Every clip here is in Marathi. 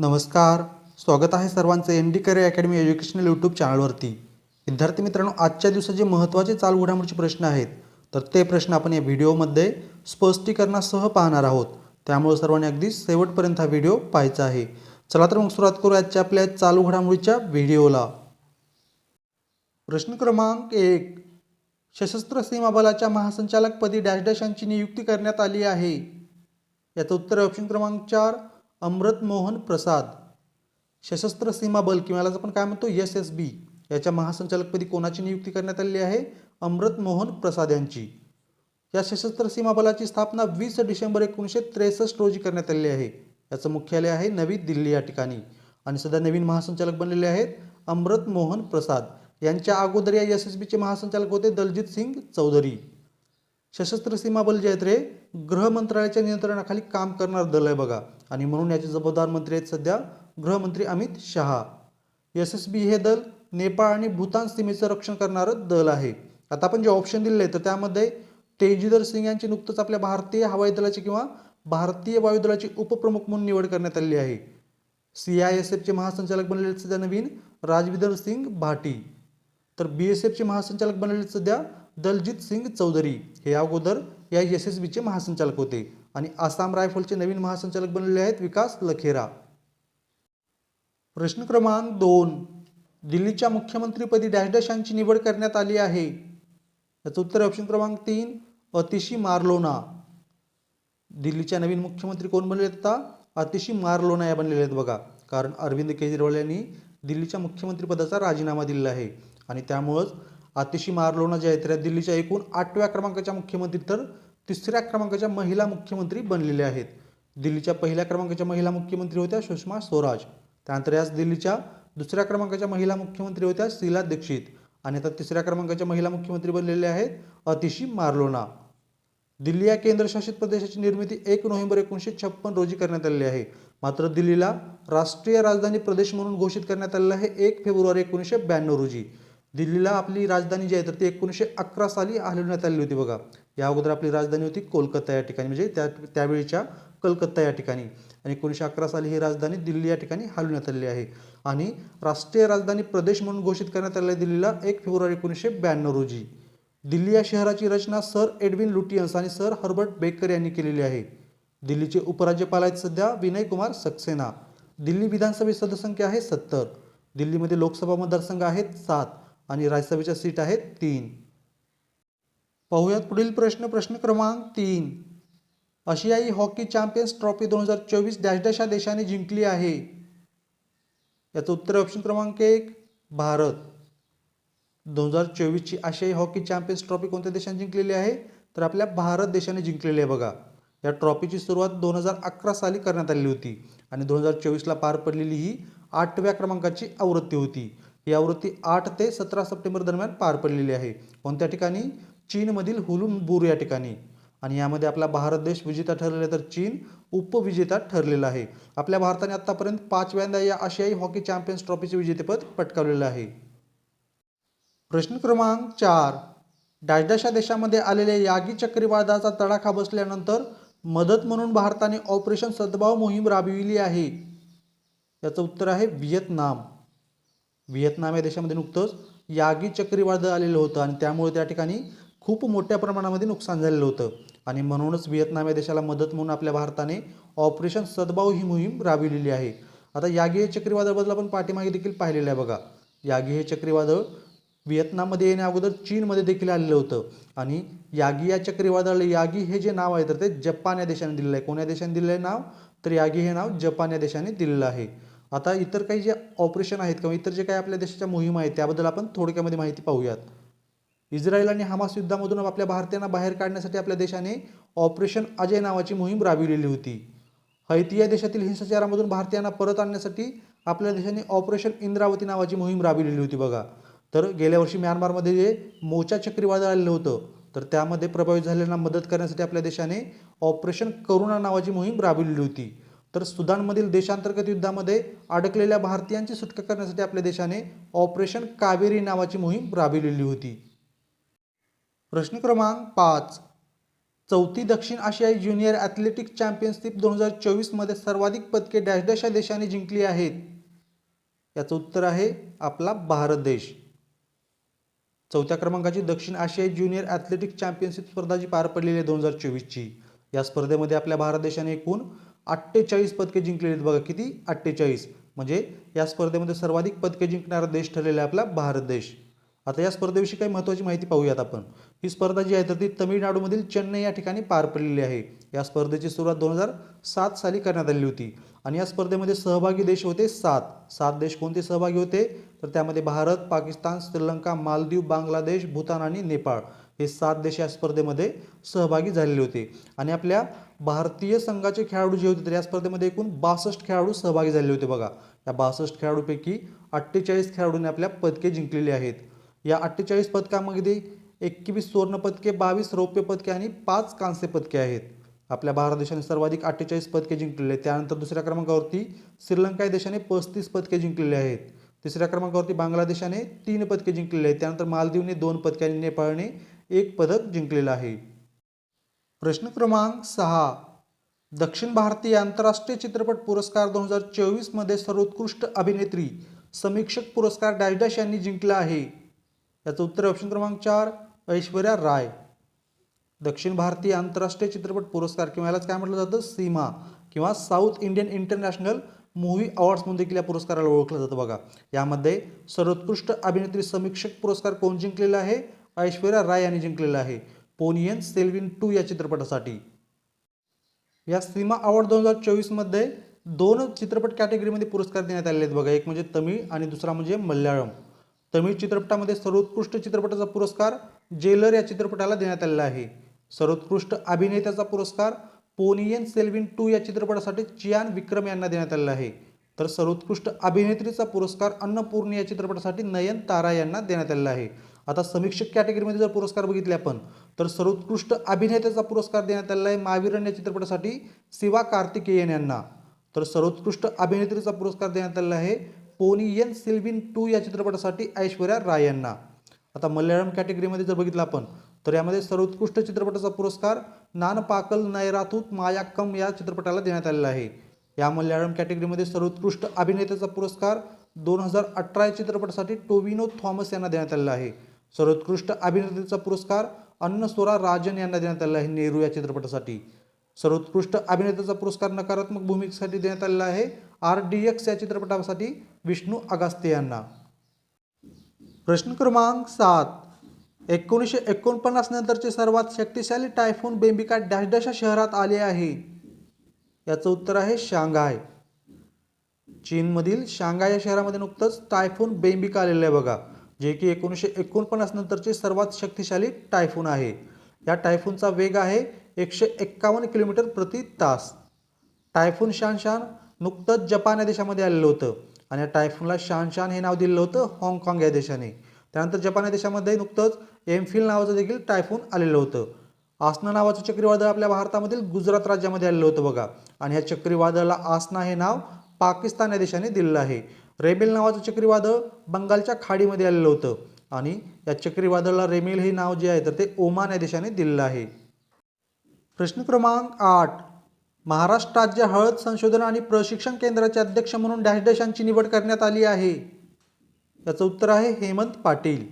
नमस्कार. स्वागत आहे सर्वांचं N D Kare academy educational YouTube चॅनलवरती. विद्यार्थी मित्रांनो आजच्या दिवसाचे महत्त्वाचे चालू घडामोडीचे प्रश्न आहेत. तर ते प्रश्न आपण या व्हिडिओमध्ये स्पष्टीकरणासह पाहणार आहोत. त्यामुळे सर्वांनी अगदी शेवटपर्यंत हा व्हिडिओ पाहायचा आहे. चला तर मग सुरुवात करू आजच्या आपल्या चालू घडामोडीच्या व्हिडिओला. प्रश्न क्रमांक एक. सशस्त्र सीमा बलाच्या महासंचालकपदी डॅश डॅश यांची नियुक्ती करण्यात आली आहे. याचं उत्तर ऑप्शन क्रमांक चार. अमृतमोहन प्रसाद. सशस्त्र सीमा बल किंवा यालाच आपण काय म्हणतो? एस एस बी याच्या महासंचालकपदी कोणाची नियुक्ती करण्यात आलेली आहे? अमृतमोहन प्रसाद यांची. या सशस्त्र सीमा बलाची स्थापना वीस डिसेंबर एकोणीसशे त्रेसष्ट रोजी करण्यात आलेली आहे. याचं मुख्यालय आहे नवी दिल्ली या ठिकाणी. आणि सध्या नवीन महासंचालक बनलेले आहेत अमृत मोहन प्रसाद. यांच्या अगोदर या एस एस बीचे महासंचालक होते दलजित सिंग चौधरी. सशस्त्र सीमा बल जे आहेत रे गृह मंत्रालयाच्या नियंत्रणाखाली काम करणार दल आहे बघा. आणि म्हणून याचे जबाबदार मंत्री आहेत सध्या गृहमंत्री Amit Shah. S S B हे दल नेपाळ आणि भूतान सीमेचं रक्षण करणारं दल आहे. आता आपण जे ऑप्शन दिले आहे तर त्यामध्ये तेजिदर सिंग यांची नुकतंच आपल्या भारतीय हवाई दलाची किंवा भारतीय वायुदलाची उपप्रमुख म्हणून निवड करण्यात आलेली आहे. सी आय एस एफचे महासंचालक बनलेले सध्या नवीन राजविदर सिंग भाटी. तर बी एस एफचे महासंचालक बनलेले सध्या दलजित सिंग चौधरी हे अगोदर या एस एस बीचे महासंचालक होते आणि आसाम रायफलचे नवीन महासंचालक बनलेले आहेत विकास लखेरा. प्रश्न क्रमांक दोन. दिल्लीच्या मुख्यमंत्रीपदी डॅश डॅश यांची निवड करण्यात आली आहे. याचं उत्तर ऑप्शन क्रमांक तीन अतिशी मार्लोना. दिल्लीच्या नवीन मुख्यमंत्री कोण बनले आहेत आता? अतिशी मार्लोना या बनलेले आहेत बघा. कारण अरविंद केजरीवाल यांनी दिल्लीच्या मुख्यमंत्रीपदाचा राजीनामा दिलेला आहे. आणि त्यामुळंच आतिशी मार्लोना ज्या आहेत त्या दिल्लीच्या एकूण आठव्या क्रमांकाच्या मुख्यमंत्री तर तिसऱ्या क्रमांकाच्या महिला मुख्यमंत्री बनलेल्या आहेत. दिल्लीच्या पहिल्या क्रमांकाच्या महिला मुख्यमंत्री होत्या सुषमा स्वराज. त्यानंतर याच दिल्लीच्या दुसऱ्या क्रमांकाच्या महिला मुख्यमंत्री होत्या शीला दीक्षित. आणि आता तिसऱ्या क्रमांकाच्या महिला मुख्यमंत्री बनलेल्या आहेत अतिशी मार्लोना. दिल्ली या केंद्रशासित प्रदेशाची निर्मिती एक नोव्हेंबर एकोणीसशे छप्पन रोजी करण्यात आलेली आहे. मात्र दिल्लीला राष्ट्रीय राजधानी प्रदेश म्हणून घोषित करण्यात आलेलं आहे एक फेब्रुवारी एकोणीसशे ब्याण्णव रोजी. दिल्लीला आपली राजधानी जी आहे तर ती एकोणीसशे अकरा साली हलवण्यात आलेली होती बघा. या अगोदर आपली राजधानी होती कोलकाता या ठिकाणी. म्हणजे त्या त्यावेळीच्या कलकत्ता या ठिकाणी. आणि एकोणीसशे अकरा साली ही राजधानी दिल्ली या ठिकाणी हलवण्यात आलेली आहे. आणि राष्ट्रीय राजधानी प्रदेश म्हणून घोषित करण्यात आलेल्या दिल्लीला एक फेब्रुवारी एकोणीसशे ब्याण्णव रोजी. दिल्ली या शहराची रचना सर एडविन लुटियन्स आणि सर हर्बर्ट बेकर यांनी केलेली आहे. दिल्लीचे उपराज्यपाल आहेत सध्या विनय कुमार सक्सेना. दिल्ली विधानसभेची सदस्यसंख्या आहे सत्तर. दिल्लीमध्ये लोकसभा मतदारसंघ आहेत सात. आणि राज्यसभेच्या सीट आहेत तीन. पाहूयात पुढील प्रश्न प्रश्न क्रमांक तीन. आशियाई हॉकी चॅम्पियन्स ट्रॉफी दोन हजार चोवीस डॅश डॅश या देशाने जिंकली आहे. याचं उत्तर ऑप्शन क्रमांक एक भारत. दोन हजार चोवीसची आशियाई हॉकी चॅम्पियन्स ट्रॉफी कोणत्या देशाने जिंकलेली आहे? तर आपल्या भारत देशाने जिंकलेली आहे बघा. या ट्रॉफीची सुरुवात दोन हजार अकरा साली करण्यात आलेली होती आणि दोन हजार चोवीसला पार पडलेली ही आठव्या क्रमांकाची आवृत्ती होती. ही आवृत्ती आठ ते सतरा सप्टेंबर दरम्यान पार पडलेली आहे. कोणत्या ठिकाणी चीनमधील हुलुमबूर या ठिकाणी. आणि यामध्ये आपला भारत देश विजेता ठरलेला आहे तर चीन उपविजेता ठरलेला आहे. आपल्या भारताने आत्तापर्यंत पाचव्यांदा या आशियाई हॉकी चॅम्पियन्स ट्रॉफीचे विजेतेपद पटकावलेलं आहे. प्रश्न क्रमांक चार. डॅशडॅशा देशामध्ये आलेल्या यागी चक्रीवादळाचा तडाखा बसल्यानंतर मदत म्हणून भारताने ऑपरेशन सद्भाव मोहीम राबविली आहे. याचं उत्तर आहे व्हिएतनाम. व्हिएतनाम या देशामध्ये नुकतंच यागी चक्रीवादळ आलेलं होतं आणि त्यामुळे त्या ठिकाणी खूप मोठ्या प्रमाणामध्ये नुकसान झालेलं होतं. आणि म्हणूनच व्हिएतनाम या देशाला मदत म्हणून आपल्या भारताने ऑपरेशन सद्भाव ही मोहीम राबविलेली आहे. आता यागी हे चक्रीवादळबद्दल आपण पाठीमागे देखील पाहिलेलं आहे बघा. यागी हे चक्रीवादळ व्हिएतनाममध्ये येण्या अगोदर चीनमध्ये देखील आलेलं होतं. आणि यागी या चक्रीवादळ यागी हे जे नाव आहे तर ते जपान या देशाने दिलेलं आहे. कोण्या देशाने दिलेलं आहे नाव? तर यागी हे नाव जपान या देशाने दिलेलं आहे. आता इतर काही जे ऑपरेशन आहेत किंवा इतर जे काही आपल्या देशाच्या मोहीम आहेत त्याबद्दल आपण थोडक्यामध्ये माहिती पाहूयात. इस्रायल आणि हमास युद्धामधून आपल्या भारतीयांना बाहेर काढण्यासाठी आपल्या देशाने ऑपरेशन अजय नावाची मोहीम राबविलेली होती. हैती या देशातील हिंसाचारामधून भारतीयांना परत आणण्यासाठी आपल्या देशाने ऑपरेशन इंद्रावती नावाची मोहीम राबविलेली होती बघा. तर गेल्या वर्षी म्यानमारमध्ये जे मोचा चक्रीवादळ आलेलं होतं तर त्यामध्ये प्रभावित झालेल्यांना मदत करण्यासाठी आपल्या देशाने ऑपरेशन करुणा नावाची मोहीम राबविलेली होती. तर सुदानमधील देशांतर्गत युद्धामध्ये अडकलेल्या भारतीयांची सुटका करण्यासाठी आपल्या देशाने ऑपरेशन कावेरी नावाची मोहीम राबविलेली होती. प्रश्न क्रमांक पाच. चौथी दक्षिण आशियाई ज्युनियर ॲथलेटिक्स चॅम्पियनशिप दोन हजार चोवीसमध्ये सर्वाधिक पदके डॅश डॅश या देशाने जिंकली आहेत. याचं उत्तर आहे आपला भारत देश. चौथ्या क्रमांकाची दक्षिण आशियाई ज्युनियर ॲथलेटिक्स चॅम्पियनशिप स्पर्धा जी पार पडलेली आहे दोन हजार चोवीसची. या स्पर्धेमध्ये आपल्या भारत देशाने एकूण अठ्ठेचाळीस पदके जिंकलेली आहेत बघा किती? अठ्ठेचाळीस. म्हणजे या स्पर्धेमध्ये सर्वाधिक पदके जिंकणारा देश ठरलेला आहे आपला भारत देश. आता या स्पर्धेविषयी काही महत्त्वाची माहिती पाहूयात आपण. ही स्पर्धा जी आहे तर ती तमिळनाडूमधील चेन्नई या ठिकाणी पार पडलेली आहे. या स्पर्धेची सुरुवात दोन हजार सात साली करण्यात आलेली होती. आणि या स्पर्धेमध्ये सहभागी देश होते सात. सात देश कोणते सहभागी होते? तर त्यामध्ये भारत पाकिस्तान श्रीलंका मालदीव बांगलादेश भूतान आणि नेपाळ हे सात देश या स्पर्धेमध्ये सहभागी झालेले होते. आणि आपल्या भारतीय संघाचे खेळाडू जे होते तर या स्पर्धेमध्ये एकूण बासष्ट खेळाडू सहभागी झाले होते बघा. या बासष्ट खेळाडूपैकी अठ्ठेचाळीस खेळाडूंनी आपल्या पदके जिंकलेली आहेत. या अठ्ठेचाळीस पदकामध्ये एकवीस सुवर्ण पदके बावीस रौप्य पदके आणि पाच कांस्य पदके आहेत. आपल्या भारत देशाने सर्वाधिक अठ्ठेचाळीस पदके जिंकलेले आहेत. त्यानंतर दुसऱ्या क्रमांकावरती श्रीलंका या देशाने पस्तीस पदके जिंकलेले आहेत. तिसऱ्या क्रमांकावरती बांगलादेशाने तीन पदके जिंकलेले आहेत. त्यानंतर मालदीवने दोन पदके आणि नेपाळने एक पदक जिंकलेलं आहे. प्रश्न क्रमांक सहा. दक्षिण भारतीय आंतरराष्ट्रीय चित्रपट पुरस्कार दोन हजार चोवीसमध्ये सर्वोत्कृष्ट अभिनेत्री समीक्षक पुरस्कार डॅश डॅश यांनी जिंकला आहे. याचं उत्तर ऑप्शन क्रमांक चार ऐश्वर्या राय. दक्षिण भारतीय आंतरराष्ट्रीय चित्रपट पुरस्कार किंवा यालाच काय म्हटलं जातं? सीमा किंवा south Indian international movie awards म्हणून देखील या पुरस्काराला ओळखलं जातं बघा. यामध्ये सर्वोत्कृष्ट अभिनेत्री समीक्षक पुरस्कार कोण जिंकलेला आहे? ऐश्वर्या राय यांनी जिंकलेला आहे. पोनियन सेल्विन टू या चित्रपटासाठी. या सिनेमा अवॉर्ड दोन हजार चोवीसमध्ये दोन चित्रपट कॅटेगरीमध्ये पुरस्कार देण्यात आलेले आहेत बघा. एक म्हणजे तमिळ आणि दुसरा म्हणजे मल्याळम. तमिळ चित्रपटामध्ये सर्वोत्कृष्ट चित्रपटाचा पुरस्कार जेलर या चित्रपटाला देण्यात आलेला आहे. सर्वोत्कृष्ट अभिनेत्याचा पुरस्कार पोनियन सेल्विन टू या चित्रपटासाठी चियान विक्रम यांना देण्यात आलेला आहे. तर सर्वोत्कृष्ट अभिनेत्रीचा पुरस्कार अन्नपूर्णी या चित्रपटासाठी नयन तारा यांना देण्यात आलेला आहे. आता समीक्षक कॅटेगरीमध्ये जर पुरस्कार बघितले आपण तर सर्वोत्कृष्ट अभिनेत्याचा पुरस्कार देण्यात आलेला आहे महावीरन या चित्रपटासाठी शिवा कार्तिकेयन यांना. तर सर्वोत्कृष्ट अभिनेत्रीचा पुरस्कार देण्यात आलेला आहे पोनियन सिल्विन टू या चित्रपटासाठी ऐश्वर्या राय यांना. आता मल्याळम कॅटेगरीमध्ये जर बघितलं आपण तर यामध्ये सर्वोत्कृष्ट चित्रपटाचा पुरस्कार नानपाकल नैराथूत मायाक्कम या चित्रपटाला देण्यात आलेला आहे. या मल्याळम कॅटेगरीमध्ये सर्वोत्कृष्ट अभिनेत्याचा पुरस्कार दोन हजार अठरा या चित्रपटासाठी टोविनो थॉमस यांना देण्यात आलेला आहे. सर्वोत्कृष्ट अभिनेत्रीचा पुरस्कार अन्नसोरा राजन यांना देण्यात आलेला आहे नेहरू या चित्रपटासाठी. सर्वोत्कृष्ट अभिनेत्याचा पुरस्कार नकारात्मक भूमिकेसाठी देण्यात आलेला आहे आर डी एक्स या चित्रपटासाठी विष्णू अगास्ते यांना. प्रश्न क्रमांक सात. एकोणीसशे एकोणपन्नास नंतरचे सर्वात शक्तिशाली टायफून बेंबिका डॅश डॅश शहरात आले आहे. याचं उत्तर आहे शांघाय. चीनमधील शांघाय या शहरामध्ये नुकतंच टायफून बेंबिका आलेलं आहे बघा. जे की एकोणीसशे एकोणपन्नास नंतरचे सर्वात शक्तिशाली टायफून आहे. या टायफूनचा वेग आहे एकशे एक्कावन्न किलोमीटर प्रति तास. टायफून शानशान नुकतंच जपान या देशामध्ये आलेलं होतं आणि या टायफूनला शानशान हे नाव दिलेलं होतं हाँगकाँग या देशाने. त्यानंतर जपान या देशामध्ये नुकतंच एमफिल नावाचं देखील टायफून आलेलं होतं. आसना नावाचं चक्रीवादळ आपल्या भारतामधील गुजरात राज्यामध्ये आलेलं होतं बघा. आणि ह्या चक्रीवादळाला आसना हे नाव पाकिस्तान या देशाने दिलेलं आहे. रेमेल नावाचं चक्रीवादळ बंगालच्या खाडीमध्ये आलेलं होतं. आणि या चक्रीवादळाला रेमेल हे नाव जे आहे तर ते ओमान या देशाने दिलेलं आहे. प्रश्न क्रमांक आठ. महाराष्ट्र राज्य हळद संशोधन आणि प्रशिक्षण केंद्राचे अध्यक्ष म्हणून डॅश डॅश यांची निवड करण्यात आली आहे. याचं उत्तर आहे हेमंत पाटील.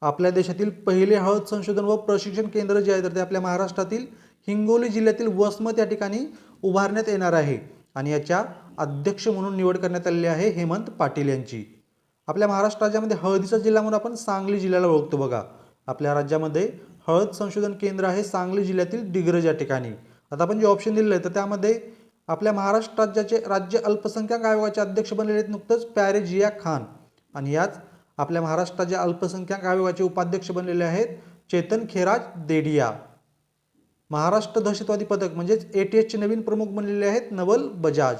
आपल्या देशातील पहिले हळद संशोधन व प्रशिक्षण केंद्र जे आहे तर ते आपल्या महाराष्ट्रातील हिंगोली जिल्ह्यातील वसमत या ठिकाणी उभारण्यात येणार आहे. आणि याच्या अध्यक्ष म्हणून निवड करण्यात आलेली आहे हेमंत पाटील यांची. आपल्या महाराष्ट्र राज्यामध्ये हळदीचा जिल्हा म्हणून आपण सांगली जिल्ह्याला ओळखतो बघा. आपल्या राज्यामध्ये हळद संशोधन केंद्र आहे सांगली जिल्ह्यातील डिग्रज या ठिकाणी. आता आपण जे ऑप्शन दिलेलं आहे तर त्यामध्ये आपल्या महाराष्ट्र राज्याचे राज्य अल्पसंख्याक आयोगाचे अध्यक्ष बनलेले आहेत नुकतंच प्यारे जिया खान. आणि याच आपल्या महाराष्ट्राच्या अल्पसंख्याक आयोगाचे उपाध्यक्ष बनलेले आहेत चेतन खेराज देडिया. महाराष्ट्र दहशतवादी पथक म्हणजेच ए टी एचचे नवीन प्रमुख बनलेले आहेत नवल बजाज.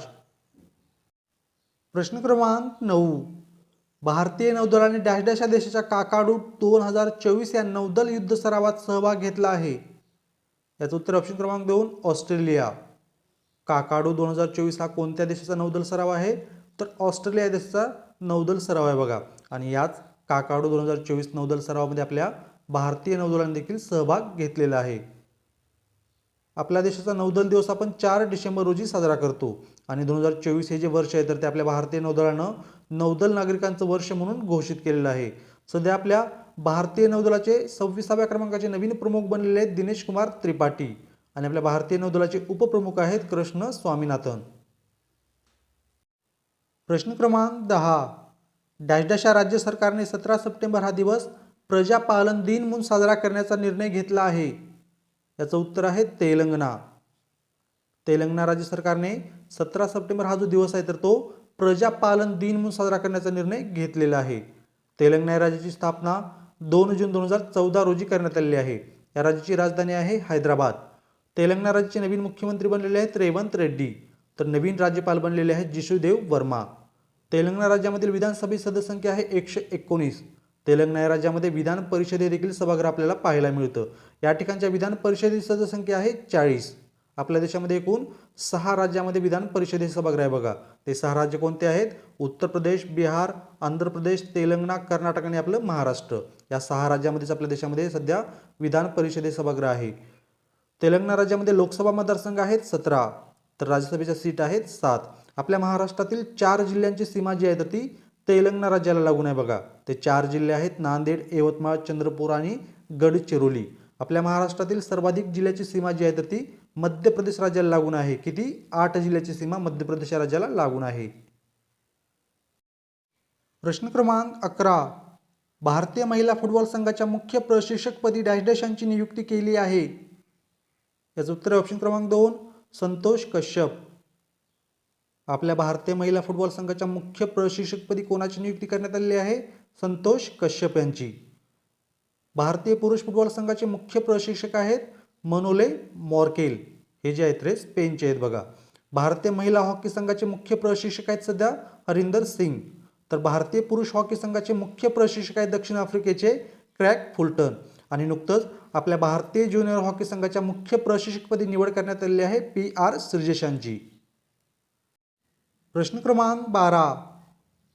प्रश्न क्रमांक नऊ. भारतीय नौदलाने डॅश डॅश या देशाच्या काकाडू दोन हजार चोवीस या नौदल युद्ध सरावात सहभाग घेतला आहे. याचं उत्तर ऑप्शन क्रमांक दोन ऑस्ट्रेलिया. काकाडू दोन हजार चोवीस हा कोणत्या देशाचा नौदल सराव आहे? तर ऑस्ट्रेलिया या देशाचा नौदल सराव आहे बघा. आणि याच काकाडू दोन हजार चोवीस नौदल सरावामध्ये आपल्या भारतीय नौदलाने देखील सहभाग घेतलेला आहे. आपल्या देशाचा नौदल दिवस आपण चार डिसेंबर रोजी साजरा करतो. आणि दोन हजार चोवीस हे जे वर्ष आहे तर ते आपल्या भारतीय नौदलानं नौदल नागरिकांचं वर्ष म्हणून घोषित केलेलं आहे. सध्या आपल्या भारतीय नौदलाचे सव्वीसाव्या क्रमांकाचे नवीन प्रमुख बनलेले आहेत दिनेश कुमार त्रिपाठी. आणि आपल्या भारतीय नौदलाचे उपप्रमुख आहेत कृष्ण स्वामीनाथन. प्रश्न क्रमांक दहा. डॅश डॅश राज्य सरकारने सतरा सप्टेंबर हा दिवस प्रजापालन दिन म्हणून साजरा करण्याचा निर्णय घेतला आहे. याचं उत्तर आहे तेलंगणा. तेलंगणा राज्य सरकारने सतरा सप्टेंबर हा जो दिवस आहे तर तो प्रजापालन दिन म्हणून साजरा करण्याचा निर्णय घेतलेला आहे. तेलंगणा या राज्याची स्थापना दोन जून दोन हजार चौदा रोजी करण्यात आलेली आहे. या राज्याची राजधानी आहे हैदराबाद. तेलंगणा राज्याचे नवीन मुख्यमंत्री बनलेले आहेत रेवंत रेड्डी. तर नवीन राज्यपाल बनलेले आहेत जिशुदेव वर्मा. तेलंगणा राज्यामधील विधानसभेची सदस्यसंख्या आहे एकशे एकोणीस. तेलंगणा या राज्यामध्ये विधान परिषदे देखील सभागृह आपल्याला पाहायला मिळतं. या ठिकाणच्या विधान परिषदेची सदस्यसंख्या आहे चाळीस. आपल्या देशामध्ये एकूण सहा राज्यामध्ये विधान परिषदेचे सभागृह आहे बघा. ते सहा राज्य कोणते आहेत? उत्तर प्रदेश बिहार आंध्र प्रदेश तेलंगणा कर्नाटक आणि आपलं महाराष्ट्र. या सहा राज्यामध्येच आपल्या देशामध्ये सध्या विधान परिषदे सभागृह आहे. तेलंगणा राज्यामध्ये लोकसभा मतदारसंघ आहेत सतरा तर राज्यसभेच्या सीट आहेत सात. आपल्या महाराष्ट्रातील चार जिल्ह्यांची सीमा जी आहे तर ती तेलंगणा राज्याला लागून आहे बघा. ते चार जिल्हे आहेत नांदेड यवतमाळ चंद्रपूर आणि गडचिरोली. आपल्या महाराष्ट्रातील सर्वाधिक जिल्ह्याची सीमा जी आहे तर ती मध्य प्रदेश राज्याला लागून आहे. किती? आठ जिल्ह्याची सीमा मध्य प्रदेश राज्याला लागून आहे. प्रश्न क्रमांक अकरा. भारतीय महिला फुटबॉल संघाच्या मुख्य प्रशिक्षकपदी डॅश डॅश यांची नियुक्ती केली आहे. याचं उत्तर ऑप्शन क्रमांक दोन संतोष कश्यप. आपल्या भारतीय महिला फुटबॉल संघाच्या मुख्य प्रशिक्षकपदी कोणाची नियुक्ती करण्यात आलेली आहे? संतोष कश्यप यांची. भारतीय पुरुष फुटबॉल संघाचे मुख्य प्रशिक्षक आहेत मनोले मॉर्केल. हे जे आहेत रे स्पेनचे आहेत बघा. भारतीय महिला हॉकी संघाचे मुख्य प्रशिक्षक आहेत सध्या हरिंदर सिंग. तर भारतीय पुरुष हॉकी संघाचे मुख्य प्रशिक्षक आहेत दक्षिण आफ्रिकेचे क्रॅक फुलटन. आणि नुकतंच आपल्या भारतीय ज्युनियर हॉकी संघाच्या मुख्य प्रशिक्षकपदी निवड करण्यात आलेली आहे पी आर श्रीजेशांची प्रश्न क्रमांक बारा.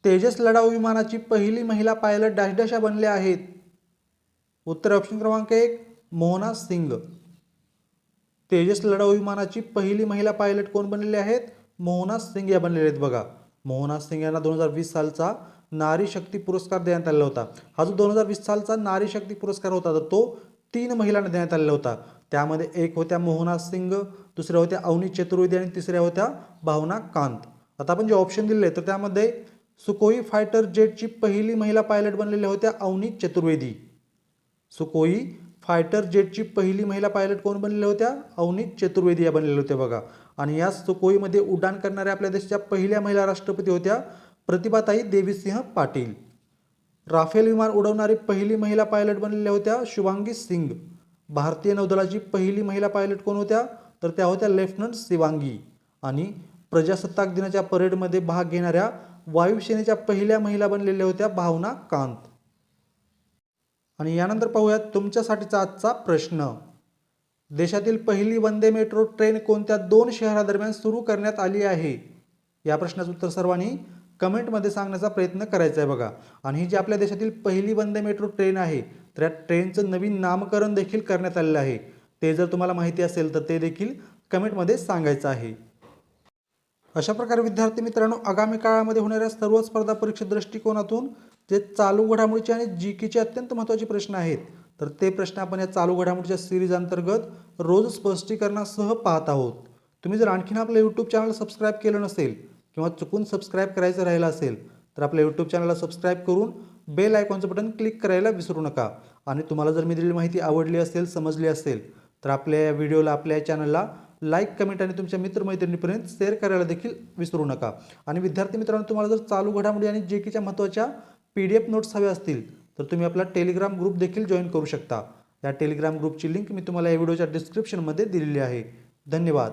तेजस लढाऊ विमानाची पहिली महिला पायलट डॅश बनल्या आहेत. उत्तर ऑप्शन क्रमांक एक मोहना सिंग. तेजस लढाऊ विमानाची पहिली महिला पायलट कोण बनलेले आहेत? मोहना सिंग या बनलेले आहेत बघा. मोहना सिंग यांना दोन हजार वीस सालचा नारी शक्ती पुरस्कार देण्यात आलेला होता. हा जो दोन हजार वीस सालचा नारी शक्ती पुरस्कार होता तर तो तीन महिलांना देण्यात आलेला होता. त्यामध्ये एक होत्या मोहना सिंग दुसऱ्या होत्या अवनी चतुर्वेदी आणि तिसऱ्या होत्या भावना कांत. आता आपण जे ऑप्शन दिले तर त्यामध्ये सुकोई फायटर जेटची पहिली महिला पायलट बनलेल्या होत्या अवनी चतुर्वेदी. सुकोई फायटर जेटची पहिली महिला पायलट कोण बनलेल्या होत्या? अवनी चतुर्वेदी या बनलेल्या होत्या बघा. आणि या सुकोईमध्ये उड्डाण करणाऱ्या आपल्या देशाच्या पहिल्या महिला राष्ट्रपती होत्या प्रतिभाताई देवीसिंह पाटील. राफेल विमान उडवणारी पहिली महिला पायलट बनलेल्या होत्या शुभांगी सिंग. भारतीय नौदलाची पहिली महिला पायलट कोण होत्या? तर त्या होत्या लेफ्टनंट शिवांगी. आणि प्रजासत्ताक दिनाच्या परेडमध्ये भाग घेणाऱ्या वायुसेनेच्या पहिल्या महिला बनलेल्या होत्या भावना कांत. आणि यानंतर पाहूयात तुमच्यासाठीचा आजचा प्रश्न. देशातील पहिली वंदे मेट्रो ट्रेन कोणत्या दोन शहरादरम्यान सुरू करण्यात आली आहे? या प्रश्नाचं उत्तर सर्वांनी कमेंटमध्ये सांगण्याचा प्रयत्न करायचा आहे बघा. आणि ही जी आपल्या देशातील पहिली वंदे मेट्रो ट्रेन आहे तर या ट्रेनचं नवीन नामकरण देखील करण्यात आलेलं आहे. ते जर तुम्हाला माहिती असेल तर ते देखील कमेंटमध्ये सांगायचं आहे. अशा प्रकारे विद्यार्थी मित्रांनो आगामी काळामध्ये होणाऱ्या सर्व स्पर्धा परीक्षा दृष्टिकोनातून जे चालू घडामोडीचे आणि जी केचे अत्यंत महत्त्वाचे प्रश्न आहेत तर ते प्रश्न आपण या चालू घडामोडीच्या सिरीज अंतर्गत रोज स्पष्टीकरणासह पाहत आहोत. तुम्ही जर आणखीन आपलं यूट्यूब चॅनल सबस्क्राईब केलं नसेल किंवा चुकून सबस्क्राईब करायचं राहिलं असेल तर आपल्या यूट्यूब चॅनलला सबस्क्राईब करून बेल आयकॉनचं बटन क्लिक करायला विसरू नका. आणि तुम्हाला जर मी दिलेली माहिती आवडली असेल समजली असेल तर आपल्या या व्हिडिओला आपल्या चॅनलला लाईक कमेंट आणि तुमच्या मित्रमैत्रिणीपर्यंत शेअर करायला देखील विसरू नका. आणि विद्यार्थी मित्रांनो तुम्हाला जर चालू घडामोडी आणि जे केच्या महत्त्वाच्या पी डी एफ नोट्स हव्या असतील तर तुम्ही आपला टेलिग्राम ग्रुप देखील जॉईन करू शकता. या टेलिग्राम ग्रुपची लिंक मी तुम्हाला या व्हिडिओच्या डिस्क्रिप्शनमध्ये दिलेली आहे. धन्यवाद.